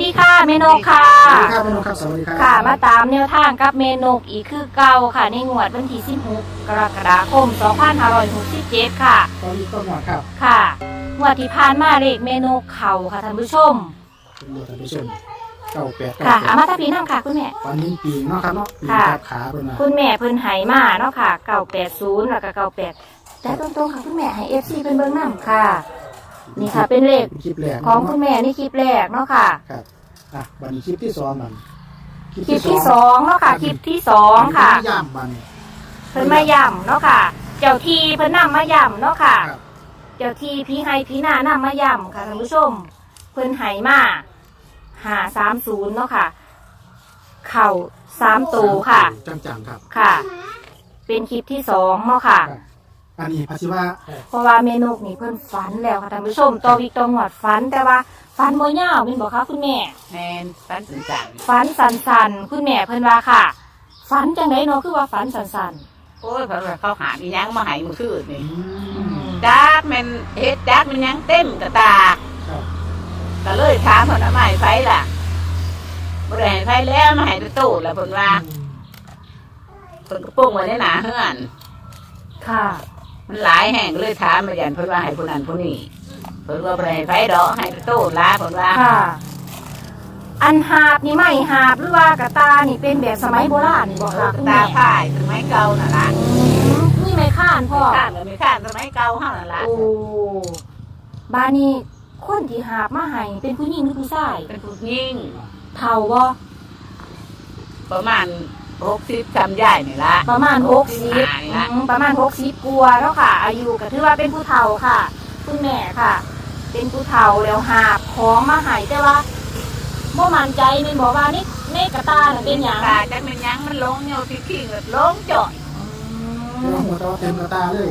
ดีค่ะเมนกค่ะ สวัสดีครับพี่นกครับสวัสดีครับค่ะ มาตามแนวทางกับเมนกอีกคือเก่าค่ะ ในงวดวันที่16กรกฎาคม 2567 ค่ะตอนนี้ต้นหมอครับค่ะงวดที่ผ่านมาเลขเมนกเข่าค่ะท่านผู้ชมเป็นบทท่านผู้ชมเก้าแปดค่ะเก้าเอามาทับพีน้ำค่ะคุณแม่ตอนนี้ปีเนาะครับเนาะปีค่ะครับขาเป็นมาคุณแม่เพิ่นไหมาเนาะค่ะ980แล้วก็98แต่ตรงๆค่ะคุณแม่ให้ FC เป็นเบิ่งน้ำค่ะ นี่ค่ะ เป็นเลขคลิปแรกของคุณแม่นี่คลิปแรกเนาะค่ะ ครับอะวันนี้คลิปที่สองมันคลิปที่สองเนาะค่ะคลิปที่สองค่ะอันนี้ย่ำมันเพิ่นมาย่ำเนาะค่ะ เจ้าที่เพิ่นนำมาย่ำเนาะค่ะครับเจ้าที่พี่ให้พี่หน้านำมาย่ำค่ะท่านผู้ชม เพิ่นไหมาหาสามศูนย์เนาะค่ะ เข่าสามตูค่ะ จังๆครับค่ะ เป็นคลิปที่สองเนาะค่ะครับ อันนี้พัชิว่าเพราะว่าเมนูนี่เพิ่นฝันแล้วค่ะท่านผู้ชมตัววิกตัวหงอดฝันแต่ว่าฝันบ่ยาวเป็นบอกค่ะคุณแม่แมนปันสันสันฝันสันๆคุณแม่เพิ่นว่าค่ะฝันจังไดเนาะคือว่าฝันสันโอ้ยเพราะว่าเขาหามีหยังมาให้มือคืนนี่อืมจักแมันเฮ็ดจักมันหยังเต็มกระตาครับก็ก็เลยถามเพิ่นว่ามาให้ไฟล่ะบ่ได้ให้ไฟแล้วมาให้ประตูแล้วเพิ่นว่าเพิ่นก็ปุ้งไว้ในหน้าเฮือนๆค่ะ มันหลายแห่งก็เลยถามมายันเพิ่นว่าให้ผู้นั้นผู้นี้เพิ่นว่าบ่ได้ให้ไฟดอกให้ประตูลาเพิ่นว่าค่ะ อันหาบนี่ไม่หาบหรือว่ากระตานี่เป็นแบบสมัยโบราณนี่บอกค่ะคุณตาแม่พ่ายสมัยเก่าน่ะล่ะอืมนี่ไม่ข้านพ่อ ข้านก็มีข้านสมัยเก่าเฮานั่นล่ะโอ้บ้านนี้คนที่หาบมาให้เป็นผู้หญิงหรือผู้ชายเป็นผู้หญิงเท่าบ่ประมาณ 60จำใหญ่นี่ล่ะประมาณหกสิบ65นี่ล่ะประมาณหกสิบกว่าแล้วค่ะ อายุก็ถือว่าเป็นผู้เฒ่าค่ะ คุณแม่ค่ะ เป็นผู้เฒ่าแล้วหาบของมาให้แต่ว่าบ่มั่นใจแม่นบอกว่านี่ในกระตาน่ะเป็นหยังตาจักเป็นหยังมันลงเหี่ยวที่ขี้แบบลงจ่อยอืเรื่องมหัวตาเต็มกระตาเลย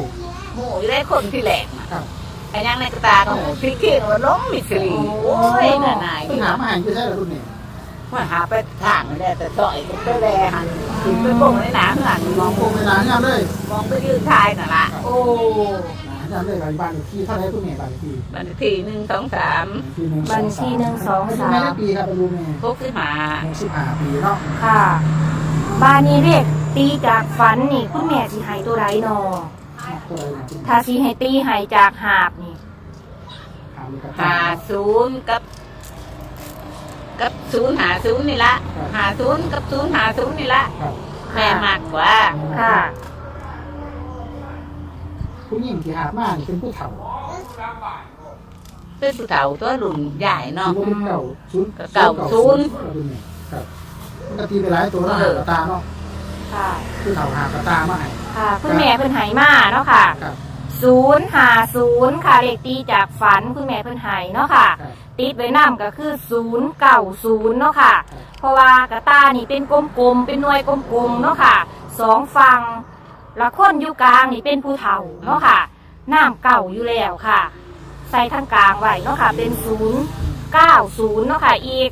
หมูอยู่ได้คนที่แหลกน่ะครับ ไอ้หยังในกระตาก็หมูที่ขี้มันลงมิดสิริโอ้ยน่านายเพิ่งหามาใหายไปใช่หรือรุ่นนี้ ว่าหาไปทางได้แต่จ่อยก็แลหันถึงไปโป่งในหนาหันมองงโคงเวลาเนี่ยเลยมองไปยืนทายน่ะละโอ้หาเนี่ยเลยบ้านเลขที่เท่าไรคุณแม่ยบ้านที่บันทีหนึ่งสองสามที่หนึ่งบัญชีหนึ่งสองอายุสาแม่ได้ปีครับอายุแม่ยพกขึ้นมาสิบห้าปีเนาะค่ะบ้านนี้เรียกตีจากฝันนี่คุณแม่สิให้ตัวไรนอถ้าสิให้ตีให้จากหาบนี่หาศูนย์กับ กับศูนย์หาศูนย์นี่ละหาศูนย์กับศูนย์หาศูนย์นี่ละครับ แม่มากกว่า ค่ะ ผู้หญิงที่หามานี่เป็นผู้เฒ่าเป็นผู้เฒ่าตัวรุ่นใหญ่เนาะ ถือว่าเป็นเก่าศูนย์เก่าศูนย์ครับมันก็ตีไปหลายตัวแล้วหากระตาเนาะค่ะ ผู้เฒ่าหากระตามาให้ค่ะคุณแม่เพิ่นไหมาเนาะค่ะ ครับ ศูนย์หาศูนย์ค่ะ เลขตีจากฝันคุณแม่เพิ่นไหเนาะค่ะ ครับ ติดไว้นำก็คือศูนย์เก่าศูนย์เนาะค่ะ เพราะว่ากระตานี่เป็นกลมๆ เป็นหน่วยกลมๆ เนาะค่ะ สองฝั่งและคนอยู่กลางนี่เป็นผู้เฒ่าเนาะค่ะ น้ำเก่าอยู่แล้วค่ะ ใส่ทางกลางไว้เนาะค่ะ เป็นศูนย์เก้าศูนย์เนาะค่ะ อีก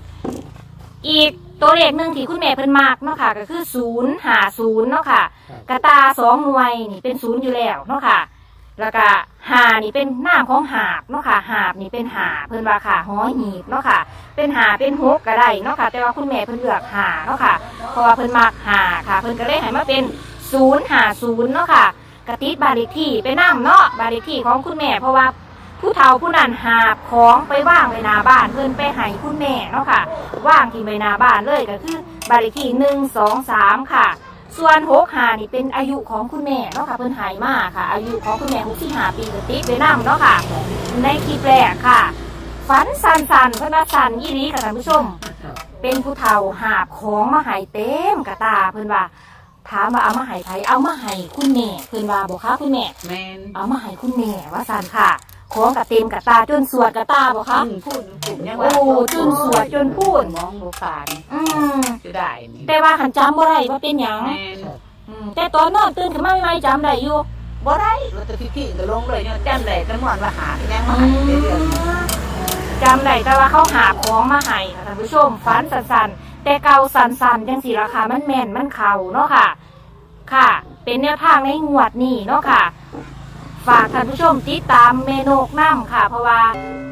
อีกตัวเลขหนึ่งที่คุณแม่เพิ่นมากเนาะค่ะ ก็คือศูนย์หาศูนย์เนาะค่ะ ครับ กระตาสองหน่วยนี่เป็นศูนย์อยู่แล้วเนาะค่ะ แล้วก็หานี่เป็นน้ำของหาบเนาะค่ะหาบนี่เป็นหาเพิ่นว่าค่ะหอหีบเนาะค่ะ เป็นหาเป็นฮกก็ได้เนาะค่ะ แต่ว่าคุณแม่เพิ่นเลือกหาเนาะค่ะ เพราะว่าเพิ่นมักหาค่ะ เพิ่นก็เลยให้มาเป็นศูนย์หาศูนย์เนาะค่ะกระติดบานเลขที่ไปนํเนาะบานเลขที่ของคุณแม่ เพราะว่าผู้เฒ่าผู้นั้นหาบของไปว่างไว้หน้าบ้านเพิ่นไปให้คุณแม่เนาะค่ะว่างที่ไว้หน้าบ้านเลยก็คือบานเลขที่หนึ่งสองสามค่ะ ส่วนหกหานี่เป็นอายุของคุณแม่เนาะค่ะเพิ่นหายมาค่ะ อายุของคุณแม่หกสิบห้าปีกระติดไปนํเนาะค่ะ ในคลิปแรกค่ะ ฝันสันสันๆเพิ่นว่าสันยี่ลีค่ะท่านผู้ชมครับเป็นผู้เฒ่าหาบของมาใหายเต็มกระตาเพิ่นว่า ถามว่าเอามาใหายไผเอามาให้คุณแม่เพิ่นว่าบอกค่ะคุณแม่ แมนเอามาให้คุณแม่ว่าสันค่ะ ของกระเต็มกระตาจนสวดกระตาบอกค่ะอืมพูดกลุ่มยังโอ้จนสวดจนพูด มองบุผ่านอืมจะได้นี่แต่ว่าหันจำบ่ได้ว่าเป็นหยังแมนอืมแต่ตอนนอนตื่นขึ้นมาใหม่ๆจำได้อยู่บ่ได้รถตะพี่ๆก็ลงเลยเนี่ยจำได้จำนวนว่าหายังอืมาหาเรื่อยมจำได้แต่ว่าเขาหาของมาให้ค่ะท่านผู้ชมฝันสันๆแต่เก่าสันๆจังสีราคามันแม่นมันเข่าเนาะค่ะ ค่ะ เป็นแนวทางในงวดนี้เนาะค่ะ ฝากท่านผู้ชมติดตามเมนูน้ำค่ะ เพราะว่า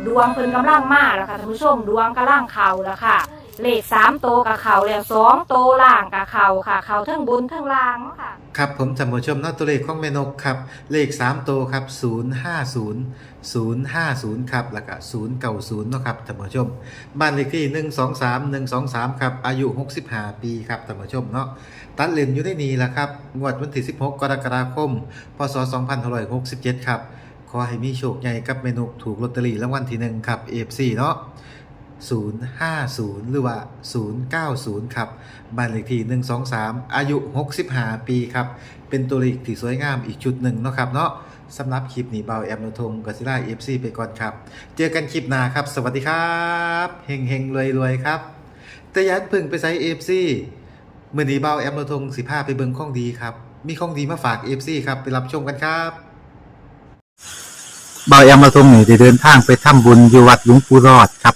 ดวงเพิ่นกำลังมาแล้วค่ะท่านผู้ชมดวงกำลังเข่าแล้วค่ะ เลขสามโตกับเขาแล้วสองโตล่างกับเขาค่ะ เขาทั้งบนทั้งล่างเนาะค่ะ ครับผมท่านผู้ชมเนาะตัวเลขของแม่นกครับ เลข 3 ตัวครับ 050 050 ครับแล้วก็090เนาะครับท่านผู้ชม บ้านเลขที่ 123 123 ครับ อายุ 65 ปีครับท่านผู้ชมเนาะตัดเลนอยู่ได้นีแหละครับ งวดวันที่ 16 กรกฎาคม พศ 2567 ครับ ขอให้มีโชคใหญ่กับเมนูถูกลอตเตอรี่รางวัลที่1ครับ AFC เนาะ 050 หรือว่า 090 ครับบ้านเลขที่ 123 อายุ 65 ปีครับ เป็นตัวเลขที่สวยงามอีกจุดหนึ่งเนาะครับเนาะสำหรับคลิปนี้เบาแอมโนทงกัสิล่าเอฟซีไปก่อนครับ เจอกันคลิปหน้าครับ สวัสดีครับเฮงเฮงรวยรวยครับ แต่ยันพึ่งไปใส่เอฟซีเมื่อนี้เบาแอมโนทงสิพาไปเบิงข้องดีครับ มีข้องดีมาฝากเอฟซีครับ ไปรับชมกันครับบายอมาทรงนี่ได้เดินทางไปทำบุญอยู่วัดหลวงปู่รอดครับ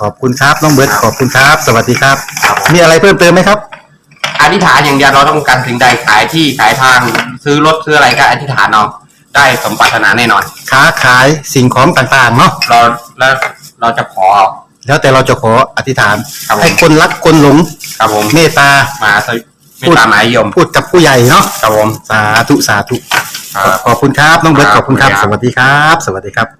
ขอบคุณครับน้องเบิร์ดขอบคุณครับ สวัสดีครับ ครับผม มีอะไรเพิ่มเติมไหมครับ อธิษฐานอย่างเดียวเราต้องการสิ่งใดขายที่ขายทางซื้อรถซื้ออะไรก็อธิษฐานเอาได้สมปรารถนาแน่นอน ค้าขายสิ่งของต่างๆเนาะเราแล้วเราจะขอ แล้วแต่เราจะขออธิษฐาน ครับผม ให้คนรักคนหลงครับผมเมตตา มาสวิไม่ตามหมายยมพูดกับผู้ใหญ่เนาะครับผม สาธุสาธุ ครับ ขอบคุณครับ น้องเบิร์ตคขรับอบคุณครับขอบสคุณครับวัสดีครับ สวัสดีครับ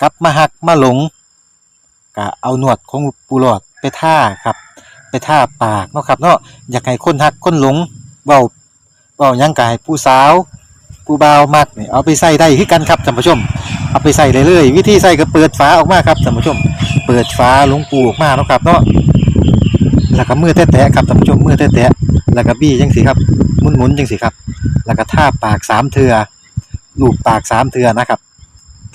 กลับมาหักมาหลงก็เอาหนวดของปูหลอดไปท่าครับ ไปท่าปากเนาะครับเนาะอยากให้คนหักคนหลงเว้าเว้ายังกายผู้สาวผู้บ่าวมักนี่เอาไปใส่ได้คือกันครับท่านผู้ชม เอาไปใส่เลยเลยวิธีใส่ก็เปิดฝาออกมาครับท่านผู้ชม เปิดฝาหลวงปูออกมาเนาะครับเนาะแล้วก็มือแตะๆครับท่านผู้ชมมือแตะๆแล้วก็บี้จังสิครับหมุนๆจังสิครับ แล้วก็ท่าปากสามเทือลูบปากสามเทือนะครับ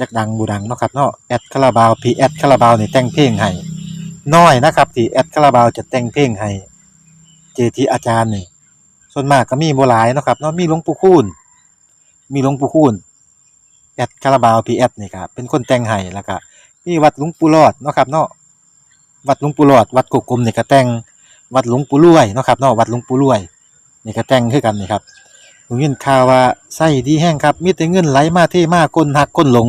จักดังบูดังเนาะครับเนาะแอดคาราบาวพีแอดคาราบาวนี่แต่งเพลงให้น้อยนะครับที่แอดคาราบาวจะแต่งเพลงให้เจทีอาจารย์นี่ส่วนมากก็มีบ่หลายเนาะครับเนาะมีหลวงปู่คูณมีหลวงปู่คูณแอดคาราบาวพีแอดนี่ครับเป็นคนแต่งให้แล้วก็มีวัดหลวงปู่หลอดเนาะครับเนาะวัดหลวงปู่หลอด วัดกกกลมนี่ก็แต่งวัดหลวงปู่รวยเนาะครับเนาะวัดหลวงปู่รวยนี่ก็แต่งคือกันนี่ครับผมยินข่าวว่าไส้ดีแห้งครับมีแต่เงินไหลมาเทมาก้นหักก้นหลง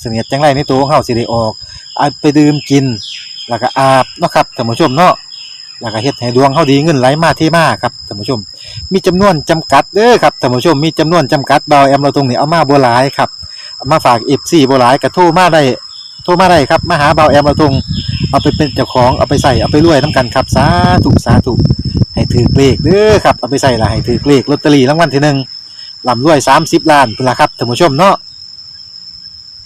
เสนียดจังไรในตัวของเฮาสิได้ออกเอาไปดื่มกิน แล้วก็อาบเนาะครับท่านผู้ชมเนาะแล้วก็เฮ็ดให้ดวงเฮาดีเงินไหลมาเทมาครับท่านผู้ชม มีจำนวนจำกัดเด้อครับท่านผู้ชมมีจำนวนจำกัดบาวแอมเราตรงนี้เอามาบ่หลายครับมาฝาก FC บ่หลายก็โทรมาได้โทรมาได้ครับมาหาเบาแอมเราตรงเอาไปเป็นเจ้าของเอาไปใส่เอาไปรวยน้ำกันครับสาธุสาธุให้ถือเลขเด้อครับเอาไปใส่ละให้ถือเลขลอตเตอรี่รางวัลที่หนึ่งลำรวยสามสิบล้านพุ่นละครับท่านผู้ชมเนาะ